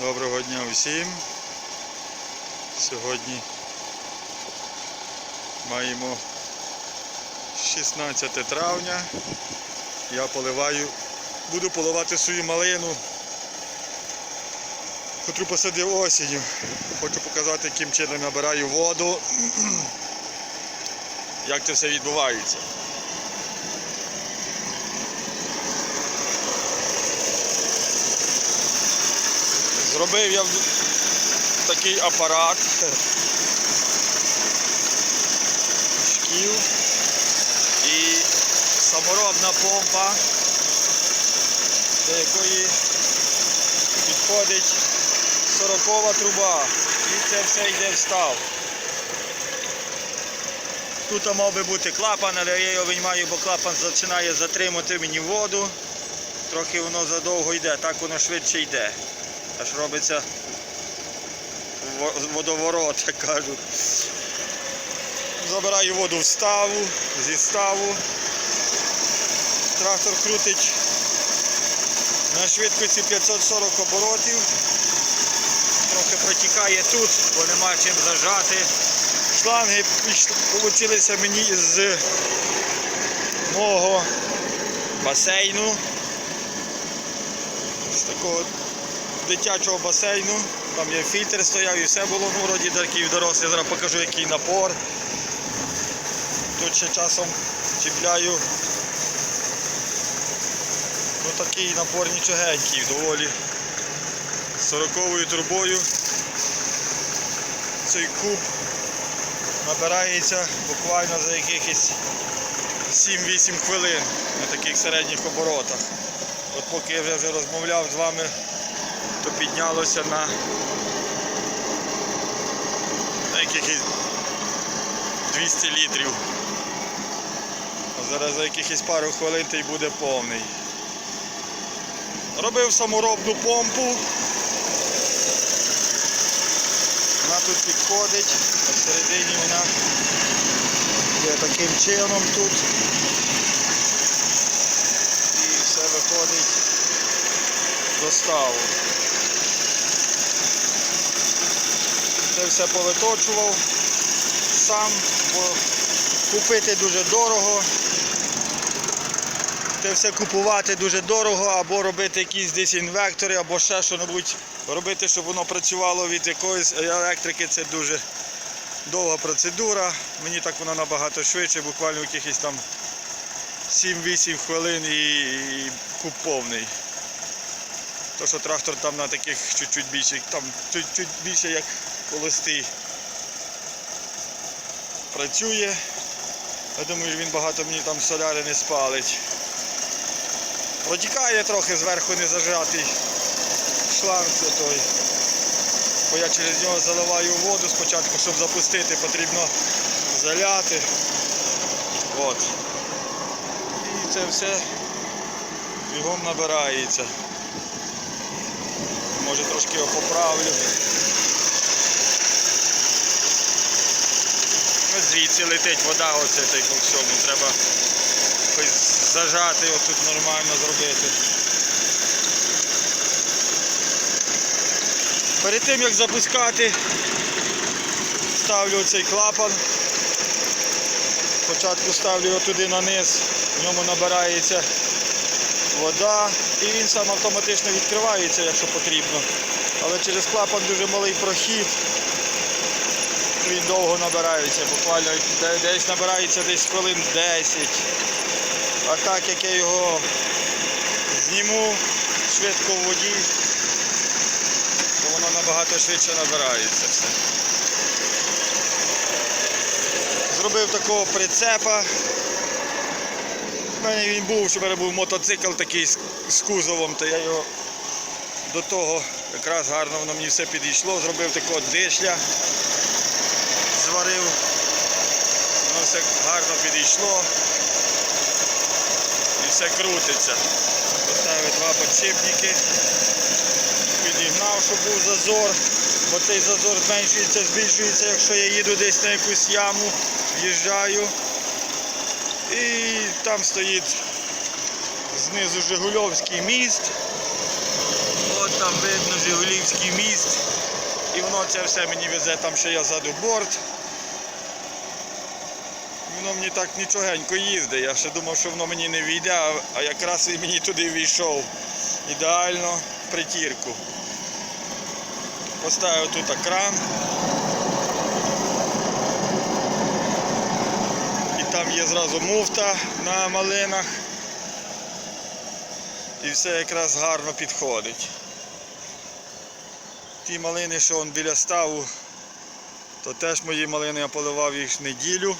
Доброго дня усім. Сьогодні маємо 16 травня. Я поливаю, буду поливати свою малину, котру посадив осінню. Хочу показати, яким чином набираю воду, як це все відбувається. Зробив я такий апарат шків і саморобна помпа, до якої підходить 40 труба. І це все йде в став. Тут мав би бути клапан, але я його виймаю, бо клапан починає затримати мені воду. Трохи воно задовго йде, так воно швидше йде. Аж робиться водоворот, як кажуть. Забираю воду в ставу, зі ставу. Трактор крутить на швидкості 540 оборотів. Трохи протікає тут, бо нема чим зажати. Шланги вийшли мені з мого басейну. З такого дитячого басейну. Там є фільтр стояв і все було ну, вроді такий дорослий. Зараз покажу який напор. Тут ще часом чіпляю. Ну такий напор нічогенький, доволі. 40 трубою. Цей куб набирається буквально за якихось 7-8 хвилин на таких середніх оборотах. От поки я вже розмовляв з вами, то піднялося на, якихось 200 літрів. А зараз за якихось пару хвилин та й буде повний. Робив саморобну помпу. Вона тут підходить, посередині вона є таким чином тут. І все виходить до ставу. Це все повиточував сам, бо купити дуже дорого. Це все купувати дуже дорого, або робити якісь десь інвектори, або ще що-небудь робити, щоб воно працювало від якоїсь електрики. Це дуже довга процедура. Мені так вона набагато швидше, буквально якихось там 7-8 хвилин і, куб повний. То, що трактор там на таких чуть-чуть більше, там чуть-чуть більше як холостий працює. Я думаю, він багато мені там соляри не спалить. Протікає трохи зверху не зажатий шланг той. Бо я через нього заливаю воду спочатку, щоб запустити, потрібно заляти. От. І це все бігом набирається. Може трошки його поправлю. Звідси летить вода, оце та й по всьому. Треба якось зажати його тут нормально зробити. Перед тим як запускати, ставлю цей клапан. Спочатку ставлю його туди на низ, в ньому набирається вода і він сам автоматично відкривається, якщо потрібно. Але через клапан дуже малий прохід. Він довго набирається, буквально десь набирається десь хвилин 10. А так як я його зніму швидко в воді, то воно набагато швидше набирається все. Зробив такого прицепа. У мене він був, що в мене був мотоцикл такий з, кузовом, то я його до того якраз гарно воно мені все підійшло. Зробив такого дишля, зварив. Воно все гарно підійшло. І все крутиться. Поставив два підшипники. Підігнав, щоб був зазор, бо цей зазор зменшується, збільшується, якщо я їду десь на якусь яму, в'їжджаю. І там стоїть знизу Жигульовський міст. От там видно Жигулівський міст. І воно це все мені везе, там ще я заду борт. Воно мені так нічогенько їздить. Я ще думав, що воно мені не війде, а- якраз і мені туди війшов. Ідеально притірку. Поставив тут кран. І там є зразу муфта на малинах. І все якраз гарно підходить. Ті малини, що он біля ставу, то теж мої малини я поливав їх неділю.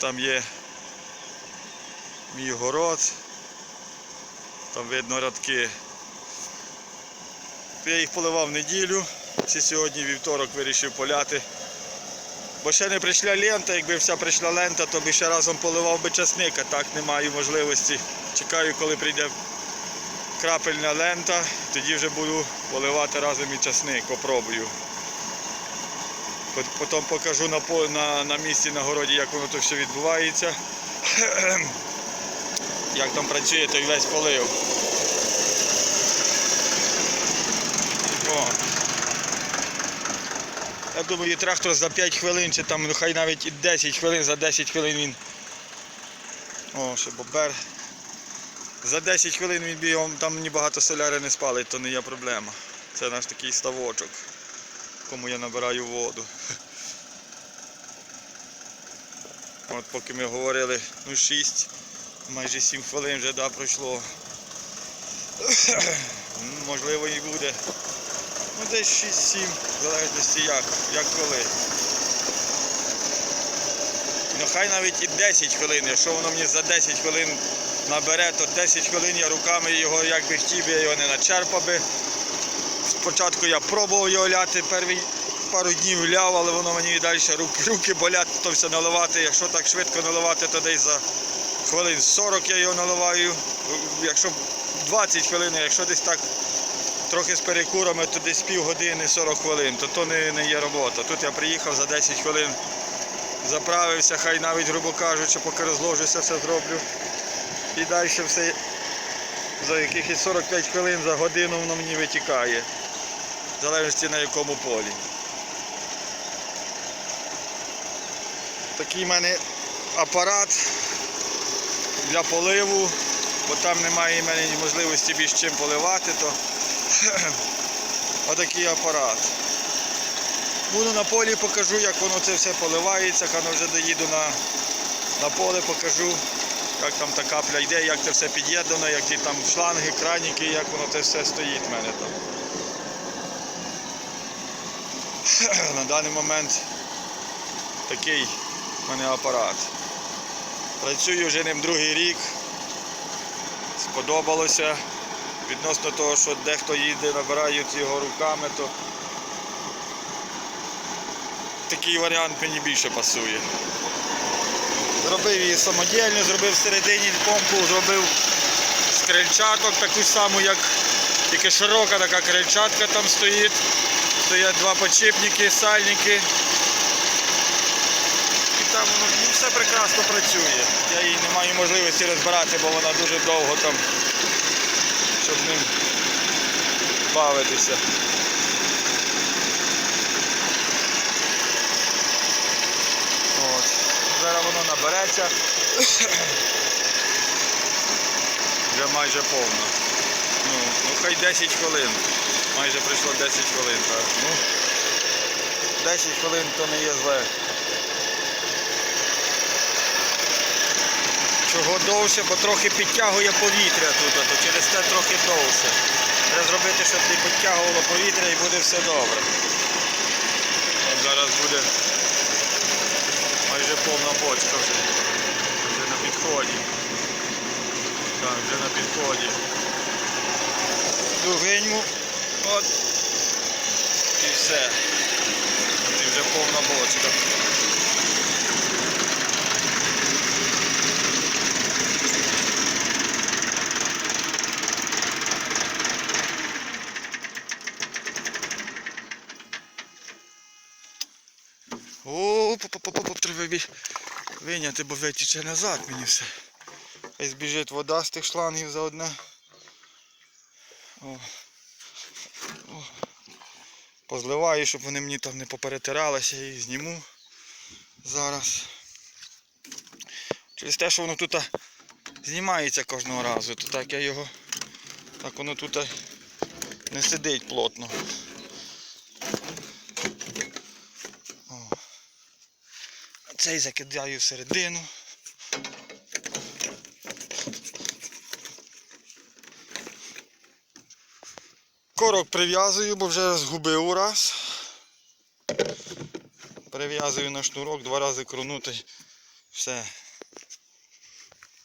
Там є мій город. Там видно рядки. Я їх поливав неділю. Ці сьогодні вівторок вирішив поляти. Бо ще не прийшла лента, якби вся прийшла лента, то би ще разом поливав би часник, а так не маю можливості. Чекаю, коли прийде крапельна лента, тоді вже буду поливати разом і часник, попробую. Пот- Потім покажу на, на, на місці на городі, як воно то все відбувається. як там працює той весь полив. О. Я думаю, трактор за 5 хвилин, чи там ну, хай навіть і 10 хвилин, за 10 хвилин він. О, ще бобер. За 10 хвилин він бігом, там ні багато соляри не спалить, то не є проблема. Це наш такий ставочок, в кому я набираю воду. От поки ми говорили, ну 6, майже 7 хвилин вже да, пройшло. Ну, Можливо і буде. Ну десь 6-7, в залежності як, як коли. Ну хай навіть і 10 хвилин, якщо воно мені за 10 хвилин набере, то 10 хвилин я руками його як би хотів, я його не начерпав би. Спочатку я пробував його ляти, перші пару днів ляв, але воно мені і далі руки, болять, то все наливати. Якщо так швидко наливати, то десь за хвилин 40 я його наливаю. Якщо 20 хвилин, якщо десь так трохи з перекурами, то десь півгодини 40 хвилин, то то не, не є робота. Тут я приїхав за 10 хвилин, заправився, хай навіть, грубо кажучи, поки розложуся, все зроблю. І далі все за якихось 45 хвилин, за годину воно мені витікає. В залежності на якому полі. Такий в мене апарат для поливу, бо там немає в мене можливості більш чим поливати, то отакий апарат. Буду на полі покажу, як воно це все поливається, коли вже доїду на, на поле, покажу, як там та капля йде, як це все під'єднано, які там шланги, краніки, як воно це все стоїть в мене там. На даний момент такий в мене апарат. Працюю вже ним другий рік. Сподобалося. Відносно того, що дехто їде, набирають його руками, то такий варіант мені більше пасує. Зробив її самодільно, зробив всередині помпу, зробив з крильчаток таку саму, як тільки широка така крильчатка там стоїть. Стоять два подшипники, сальники. І там воно ну, все прекрасно працює. Я її не маю можливості розбирати, бо вона дуже довго там, щоб ним бавитися. От. Зараз воно набереться. Вже майже повно. Ну, ну хай 10 хвилин. Майже пройшло 10 хвилин. Так. Ну, 10 хвилин то не є зле. Чого довше, бо трохи підтягує повітря тут, то через те трохи довше. Треба зробити, щоб не підтягувало повітря і буде все добре. От зараз буде майже повна бочка вже. Вже на підході. Так, вже на підході. Дугеньму. От. І все. І вже повна бочка. О, поп-поп-поп, треба виняти, бо витіче назад мені все. Хай збіжить вода з тих шлангів за одне. О. Позливаю, щоб вони мені там не поперетиралися і зніму зараз. Через те, що воно тут знімається кожного разу, то так я його, так воно тут не сидить плотно. О. Цей закидаю всередину. Корок прив'язую, бо вже згубив раз. Прив'язую на шнурок, два рази кронути. Все.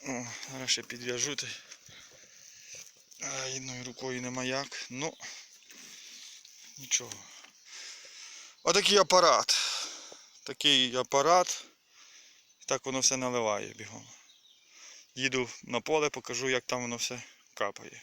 О, зараз ще підв'яжу. та й- А, одною рукою нема як. Ну нічого. Отакий апарат. Такий апарат. Так воно все наливає бігом. Їду на поле, покажу, як там воно все капає.